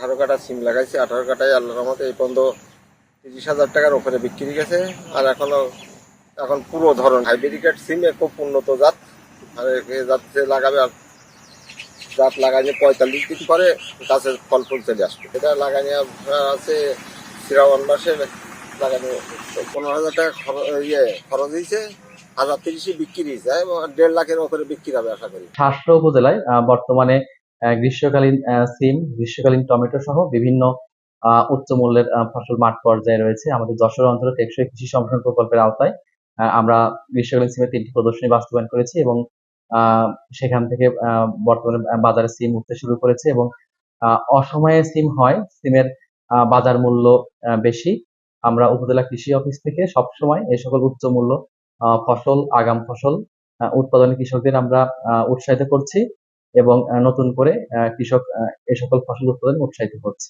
আঠারো কাটা সিম লাগাইছি, আঠারো কাটায় আল্লাহর রহমতে এই পর্যন্ত তিরিশ হাজার টাকার ওপরে বিক্রি গেছে। আর এখনও, এখন পুরো ধরন হাইব্রিড সিম খুব উন্নত জাত। আর জাত লাগাবে, আর জাত লাগাই লাগাইলে পঁয়তাল্লিশ দিন পরে গাছের ফল ফুল চলে আসবে। এটা লাগানি আছে শ্রাবণ মাসে লাগানো পনেরো হাজার টাকা খরচ ইয়ে খরচ হয়েছে হাজার তিরিশে বিক্রি হয়েছে দেড় লাখের ওপরে বিক্রি হবে আশা করি। উপজেলায় বর্তমানে গ্রীষ্মকালীন সিম, গ্রীষ্মকালীন টমেটো সহ বিভিন্ন উচ্চ মূল্যের ফসল মাঠ পর্যায়ে রয়েছে। আমাদের যশোর অঞ্চলে টেকসই কৃষি সম্প্রসারণ প্রকল্পের আওতায় আমরা গ্রীষ্মকালীন সিমের তিনটি প্রদর্শনী বাস্তবায়ন করেছি এবং সেখান থেকে বর্তমানে বাজারে সিম উঠতে শুরু করেছে এবং অসময়ে সিম হয়, সিমের বাজার মূল্য বেশি। আমরা উপজেলা কৃষি অফিস থেকে সবসময় এই সকল উচ্চ মূল্য ফসল, আগাম ফসল উৎপাদনে কৃষকদের আমরা উৎসাহিত করছি। এবং নতুন করে কৃষক এই সকল ফসল উৎপাদনে উৎসাহিত করছে